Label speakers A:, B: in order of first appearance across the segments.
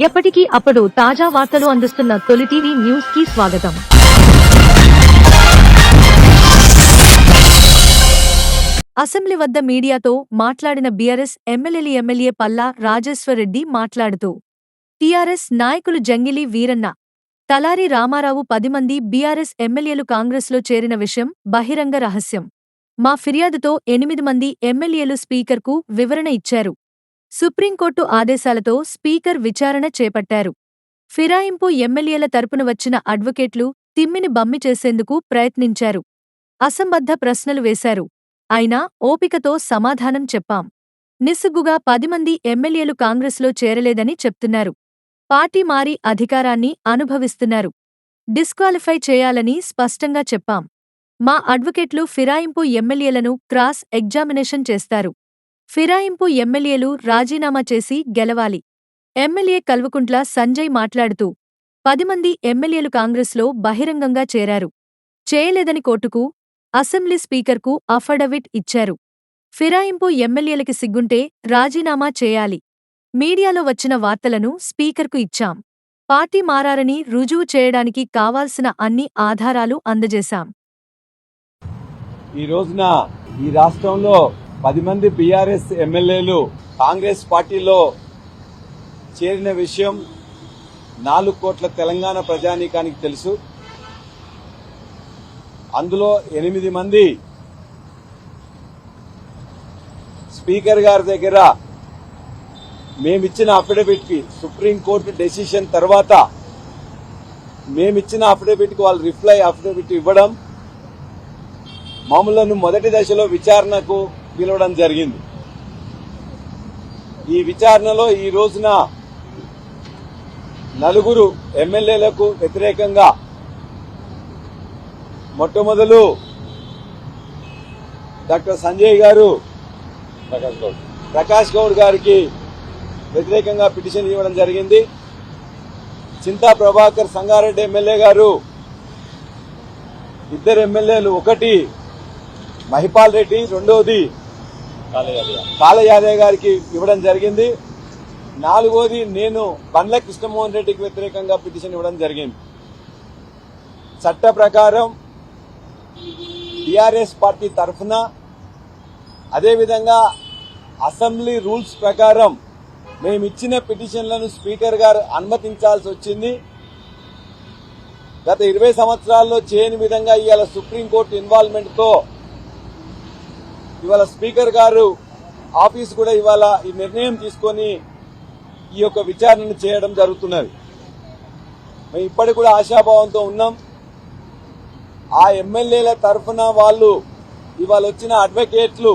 A: ఎప్పటికీ అప్పుడు తాజా వార్తలు అందిస్తున్న తొలి టీవీ న్యూస్కి స్వాగతం. అసెంబ్లీ వద్ద మీడియాతో మాట్లాడిన బీఆర్ఎస్ ఎమ్మెల్యేలు ఎమ్మెల్యే పల్లా రాజేశ్వరరెడ్డి మాట్లాడుతూ టీఆర్ఎస్ నాయకులు జంగిలి వీరన్న తలారి రామారావు పది మంది బీఆర్ఎస్ ఎమ్మెల్యేలు కాంగ్రెస్లో చేరిన విషయం బహిరంగ రహస్యం. మా ఫిర్యాదుతో ఎనిమిది మంది ఎమ్మెల్యేలు స్పీకర్కు వివరణ ఇచ్చారు. సుప్రీంకోర్టు ఆదేశాలతో స్పీకర్ విచారణ చేపట్టారు. ఫిరాయింపు ఎమ్మెల్యేల తరపున వచ్చిన అడ్వకేట్లు తిమ్మిని బమ్మి చేసేందుకు ప్రయత్నించారు. అసంబద్ధ ప్రశ్నలు వేశారు. అయినా ఓపికతో సమాధానం చెప్పాం. నిస్సుగ్గుగా పది మంది ఎమ్మెల్యేలు కాంగ్రెస్లో చేరలేదని చెప్తున్నారు. పార్టీ మారి అధికారాన్ని అనుభవిస్తున్నారు. డిస్క్వాలిఫై చేయాలని స్పష్టంగా చెప్పాం. మా అడ్వకేట్లు ఫిరాయింపు ఎమ్మెల్యేలను క్రాస్ ఎగ్జామినేషన్ చేస్తారు. ఫిరాయింపు ఎమ్మెల్యేలు రాజీనామా చేసి గెలవాలి. ఎమ్మెల్యే కల్వకుంట్ల సంజయ్ మాట్లాడుతూ పది మంది ఎమ్మెల్యేలు కాంగ్రెస్లో బహిరంగంగా చేరారు. చేయలేదని కోర్టుకు అసెంబ్లీ స్పీకర్కు అఫడవిట్ ఇచ్చారు. ఫిరాయింపు ఎమ్మెల్యేలకి సిగ్గుంటే రాజీనామా చేయాలి. మీడియాలో వచ్చిన వార్తలను స్పీకర్కు ఇచ్చాం. పార్టీ మారారని రుజువు చేయడానికి కావాల్సిన అన్ని ఆధారాలు అందజేశాం.
B: ఈ రోజున ఈ రాష్ట్రంలో పది మంది బీఆర్ఎస్ ఎమ్మెల్యేలు కాంగ్రెస్ పార్టీలో చేరిన విషయం నాలుగు కోట్ల తెలంగాణ ప్రజానీకానికి తెలుసు. అందులో ఎనిమిది మంది స్పీకర్ గారి దగ్గర మేమిచ్చిన అఫిడవిట్కి సుప్రీంకోర్టు డెసిషన్ తర్వాత మేమిచ్చిన అఫిడవిట్కి వాళ్ళు రిప్లై అఫిడవిట్ ఇవ్వడం మమ్మలను మొదటి దశలో విచారణకు పిలవడం జరిగింది. ఈ విచారణలో ఈ రోజున నలుగురు ఎమ్మెల్యేలకు వ్యతిరేకంగా మొట్టమొదలు డాక్టర్ సంజయ్ గారు ప్రకాష్ గౌడ్. ప్రకాష్ గౌడ్ గారికి వ్యతిరేకంగా పిటిషన్ ఇవ్వడం జరిగింది. చింతా ప్రభాకర్ సంగారెడ్డి ఎమ్మెల్యే గారు ఇద్దరు ఎమ్మెల్యేలు ఒకటి మహిపాల్ రెడ్డి రెండవది కాళయాదవ్ గారికి ఇవ్వడం జరిగింది. నాలుగోది నేను బండ్ల కృష్ణమోహన్ రెడ్డికి వ్యతిరేకంగా పిటిషన్ ఇవ్వడం జరిగింది. చట్ట ప్రకారం టిఆర్ఎస్ పార్టీ తరఫున అదేవిధంగా అసెంబ్లీ రూల్స్ ప్రకారం మేము ఇచ్చిన పిటిషన్లను స్పీకర్ గారు అనుమతించాల్సి వచ్చింది. గత ఇరవై సంవత్సరాల్లో చేయని విధంగా ఇవాళ సుప్రీంకోర్టు ఇన్వాల్వ్మెంట్తో ఇవాళ స్పీకర్ గారు ఆఫీస్ కూడా ఇవాళ ఈ నిర్ణయం తీసుకొని ఈ యొక్క విచారణను చేయడం జరుగుతున్నది. మేము ఇప్పటికి కూడా ఆశాభావంతో ఉన్నాం. ఆ ఎమ్మెల్యేల తరఫున వాళ్ళు ఇవాళ వచ్చిన అడ్వకేట్లు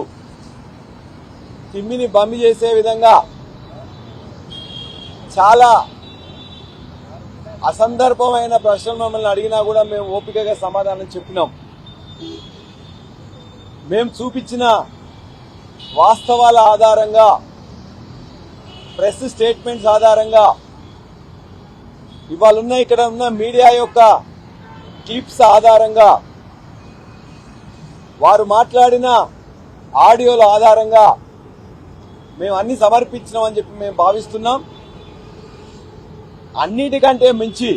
B: తిమ్మిని బమ్మి చేసే విధంగా చాలా అసందర్భమైన ప్రశ్నలు మమ్మల్ని అడిగినా కూడా మేము ఓపికగా సమాధానం చెప్పినాం. మేము చూపించిన వాస్తవాల ఆధారంగా ప్రెస్ స్టేట్మెంట్స్ ఆధారంగా ఇవాళ ఉన్న ఇక్కడ ఉన్న మీడియా యొక్క క్లిప్స్ ఆధారంగా వారు మాట్లాడిన ఆడియోల ఆధారంగా మేము అన్ని సమర్పించినామని చెప్పి మేము భావిస్తున్నాం. అన్నిటికంటే మించి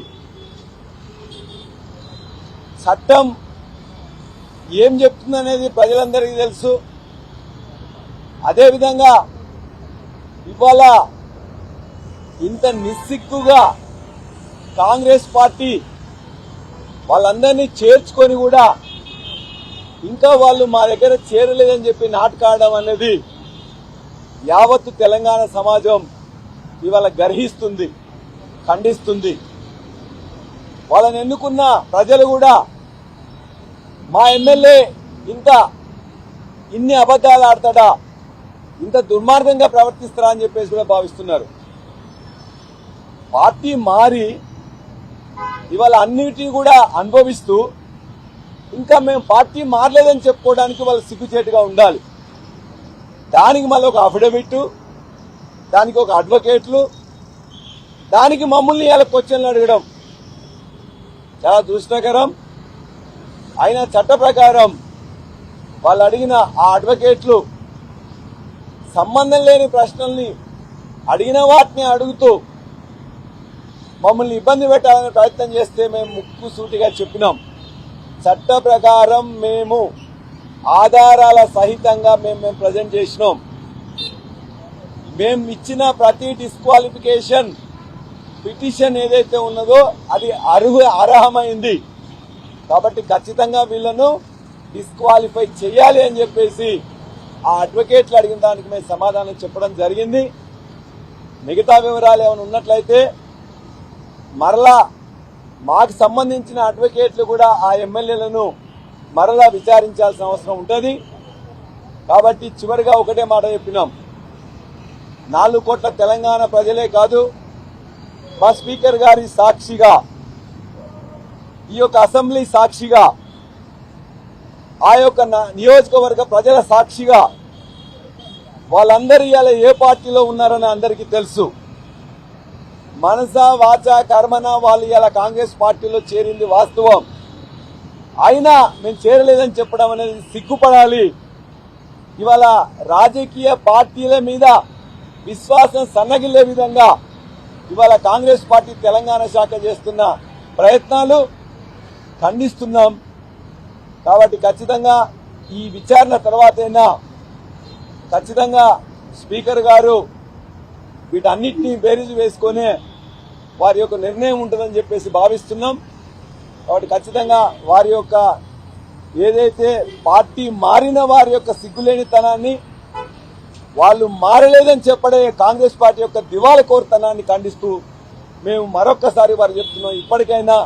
B: చట్టం ఏం అనేది ప్రజలందరికీ తెలుసు. అదేవిధంగా ఇవాళ ఇంత నిస్సిగ్గుగా కాంగ్రెస్ పార్టీ వాళ్ళందరినీ చేర్చుకొని కూడా ఇంకా వాళ్ళు మా దగ్గర చేరలేదని చెప్పి నాటకాడడం అనేది యావత్తు తెలంగాణ సమాజం ఇవాళ గర్హిస్తుంది ఖండిస్తుంది. వాళ్ళని ఎన్నుకున్న ప్రజలు కూడా మా ఎమ్మెల్యే ఇంత ఇన్ని అబద్ధాలు ఆడతాడా? ఇంత దుర్మార్గంగా ప్రవర్తిస్తారా అని చెప్పేసి కూడా భావిస్తున్నారు. పార్టీ మారి ఇవాళ అన్నిటి కూడా అనుభవిస్తూ ఇంకా మేము పార్టీ మారలేదని చెప్పుకోవడానికి వాళ్ళు సిగ్గుచేటుగా ఉండాలి. దానికి మళ్ళీ ఒక అఫిడవిట్ దానికి ఒక అడ్వకేట్లు దానికి మమ్మల్ని ఇలా క్వశ్చన్లు అడగడం చాలా దృష్టకరం అయినా చట్ట ప్రకారం వాళ్ళు అడిగిన ఆ అడ్వకేట్లు సంబంధం లేని ప్రశ్నల్ని అడిగిన వాటిని అడుగుతూ మమ్మల్ని ఇబ్బంది పెట్టాలని ప్రయత్నం చేస్తే మేము ముక్కు సూటిగా చెప్పినాం. చట్ట ప్రకారం మేము ఆధారాల సహితంగా మేము మేము ప్రజెంట్ చేసినాం. మేము ఇచ్చిన ప్రతి డిస్క్వాలిఫికేషన్ పిటిషన్ ఏదైతే ఉన్నదో అది అర్హు అర్హమైంది. కాబట్టి ఖచ్చితంగా వీళ్ళను డిస్క్వాలిఫై చేయాలి అని చెప్పేసి ఆ అడ్వకేట్లు అడిగిన దానికి మేము సమాధానం చెప్పడం జరిగింది. మిగతా వివరాలు ఏమైనా ఉన్నట్లయితే మరలా మాకు సంబంధించిన అడ్వకేట్లు కూడా ఆ ఎమ్మెల్యేలను మరలా విచారించాల్సిన అవసరం ఉంటుంది. కాబట్టి చివరిగా ఒకటే మాట చెప్పినాం. నాలుగు కోట్ల తెలంగాణ ప్రజలే కాదు మా స్పీకర్ గారి సాక్షిగా ఈ యొక్క అసెంబ్లీ సాక్షిగా ఆ యొక్క నియోజకవర్గ ప్రజల సాక్షిగా వాళ్ళందరూ ఇవాళ ఏ పార్టీలో ఉన్నారని అందరికీ తెలుసు. మనస వాచ కర్మన వాళ్ళు ఇవాళ కాంగ్రెస్ పార్టీలో చేరింది వాస్తవం. అయినా మేము చేరలేదని చెప్పడం అనేది సిగ్గుపడాలి. ఇవాళ రాజకీయ పార్టీల మీద విశ్వాసం సన్నగిల్లే విధంగా ఇవాళ కాంగ్రెస్ పార్టీ తెలంగాణ శాఖ చేస్తున్న ప్రయత్నాలు ఖండిస్తున్నాం. కాబట్టి ఖచ్చితంగా ఈ విచారణ తర్వాతైనా ఖచ్చితంగా స్పీకర్ గారు వీటన్నిటినీ బేరీజు వేసుకొని వారి యొక్క నిర్ణయం ఉంటుందని చెప్పేసి భావిస్తున్నాం. కాబట్టి ఖచ్చితంగా వారి యొక్క ఏదైతే పార్టీ మారిన వారి యొక్క సిగ్గులేనితనాన్ని వాళ్ళు మారలేదని చెప్పడే కాంగ్రెస్ పార్టీ యొక్క దివాల కోరుతనాన్ని ఖండిస్తూ మేము మరొక్కసారి వారు చెప్తున్నాం. ఇప్పటికైనా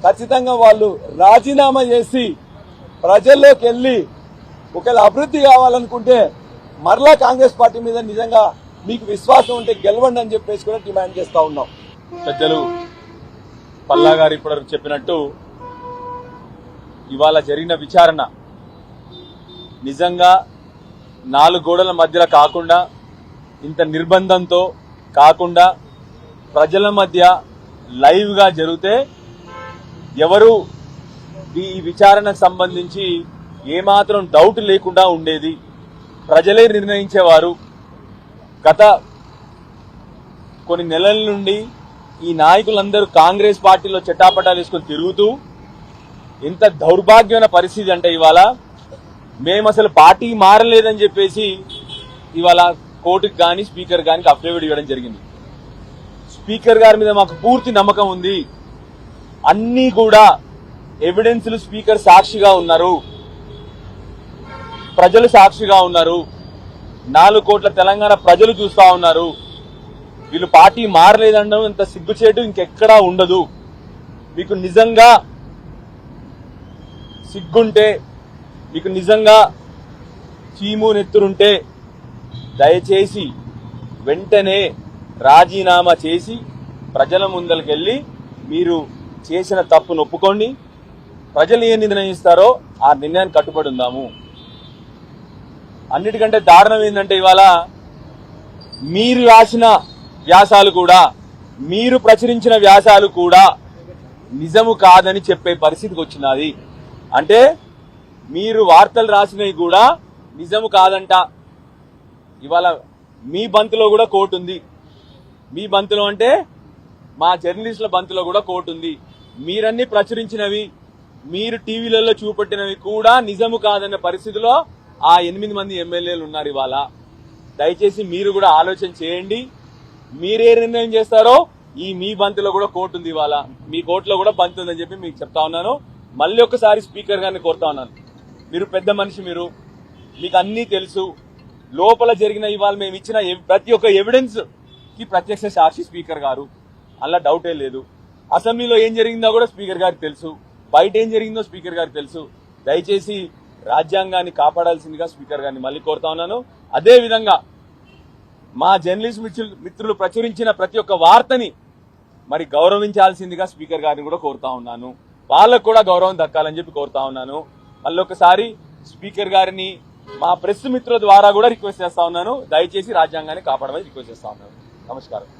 B: ఖచ్చితంగా వాళ్ళు రాజీనామా చేసి ప్రజల్లోకి వెళ్ళి ఒకవేళ అభివృద్ధి కావాలనుకుంటే మరలా కాంగ్రెస్ పార్టీ మీద నిజంగా మీకు విశ్వాసం ఉంటే గెలవండి అని చెప్పేసి కూడా డిమాండ్ చేస్తా ఉన్నాం.
C: పెద్దలు పల్లా గారు ఇప్పుడు చెప్పినట్టు ఇవాళ జరిగిన విచారణ నిజంగా నాలుగు గోడల మధ్యలో కాకుండా ఇంత నిర్బంధంతో కాకుండా ప్రజల మధ్య లైవ్గా జరిగితే ఎవరు ఈ విచారణకు సంబంధించి ఏమాత్రం డౌట్ లేకుండా ఉండేది ప్రజలే నిర్ణయించేవారు. గత కొన్ని నెలల నుండి ఈ నాయకులందరూ కాంగ్రెస్ పార్టీలో చెట్టాపటాలు వేసుకొని తిరుగుతూ ఎంత దౌర్భాగ్యమైన పరిస్థితి అంటే ఇవాళ మేము అసలు పార్టీ మారలేదని చెప్పేసి ఇవాళ కోర్టుకు కానీ స్పీకర్ కానీ అఫిడవిట్ ఇవ్వడం జరిగింది. స్పీకర్ గారి మీద మాకు పూర్తి నమ్మకం ఉంది. అన్నీ కూడా ఎవిడెన్స్లు స్పీకర్ సాక్షిగా ఉన్నారు. ప్రజలు సాక్షిగా ఉన్నారు. నాలుగు కోట్ల తెలంగాణ ప్రజలు చూస్తా ఉన్నారు. వీళ్ళు పార్టీ మారలేదనడం ఇంత సిగ్గుచేటు ఇంకెక్కడా ఉండదు. మీకు నిజంగా సిగ్గుంటే మీకు నిజంగా చీము నెత్తురుంటే దయచేసి వెంటనే రాజీనామా చేసి ప్రజల ముందరికెళ్ళి మీరు చేసిన తప్పును ఒప్పుకోండి. ప్రజలు ఏ నిర్ణయిస్తారో ఆ నిర్ణయాన్ని కట్టుబడి ఉందాము. అన్నిటికంటే దారుణం ఏంటంటే ఇవాళ మీరు రాసిన వ్యాసాలు కూడా మీరు ప్రచురించిన వ్యాసాలు కూడా నిజము కాదని చెప్పే పరిస్థితికి వచ్చినది. అంటే మీరు వార్తలు రాసినవి కూడా నిజము కాదంట. ఇవాళ మీ బంతులో కూడా కోర్టు ఉంది. మీ బంతులో అంటే మా జర్నలిస్టుల బంతులో కూడా కోర్టు ఉంది. మీరన్నీ ప్రచురించినవి మీరు టీవీలలో చూపెట్టినవి కూడా నిజము కాదన్న పరిస్థితిలో ఆ ఎనిమిది మంది ఎమ్మెల్యేలు ఉన్నారు ఇవాళ. దయచేసి మీరు కూడా ఆలోచన చేయండి. మీరే నిర్ణయం చేస్తారో ఈ మీ బంతిలో కూడా కోర్టు ఉంది ఇవాళ. మీ కోర్టులో కూడా బంతి ఉందని చెప్పి మీకు చెప్తా ఉన్నాను. మళ్ళీ ఒకసారి స్పీకర్ గారిని కోరుతా ఉన్నాను. మీరు పెద్ద మనిషి మీరు. మీకు అన్నీ తెలుసు. లోపల జరిగిన ఇవాళ మేము ఇచ్చిన ప్రతి ఒక్క ఎవిడెన్స్కి ప్రత్యక్ష సాక్షి స్పీకర్ గారు. అలా డౌటే లేదు. అసెంబ్లీలో ఏం జరిగిందో కూడా స్పీకర్ గారికి తెలుసు. బయట ఏం జరిగిందో స్పీకర్ గారికి తెలుసు. దయచేసి రాజ్యాంగాన్ని కాపాడాల్సిందిగా స్పీకర్ గారిని మళ్ళీ కోరుతా ఉన్నాను. అదే విధంగా మా జర్నలిస్ట్ మిత్రులు మిత్రులు ప్రచురించిన ప్రతి ఒక్క వార్తని మరి గౌరవించాల్సిందిగా స్పీకర్ గారిని కూడా కోరుతా ఉన్నాను. వాళ్ళకు కూడా గౌరవం దక్కాలని చెప్పి కోరుతా ఉన్నాను. మళ్ళీ ఒకసారి స్పీకర్ గారిని మా ప్రెస్ మిత్రుల ద్వారా కూడా రిక్వెస్ట్ చేస్తా ఉన్నాను. దయచేసి రాజ్యాంగాన్ని కాపాడమని రిక్వెస్ట్ చేస్తా ఉన్నాను. నమస్కారం.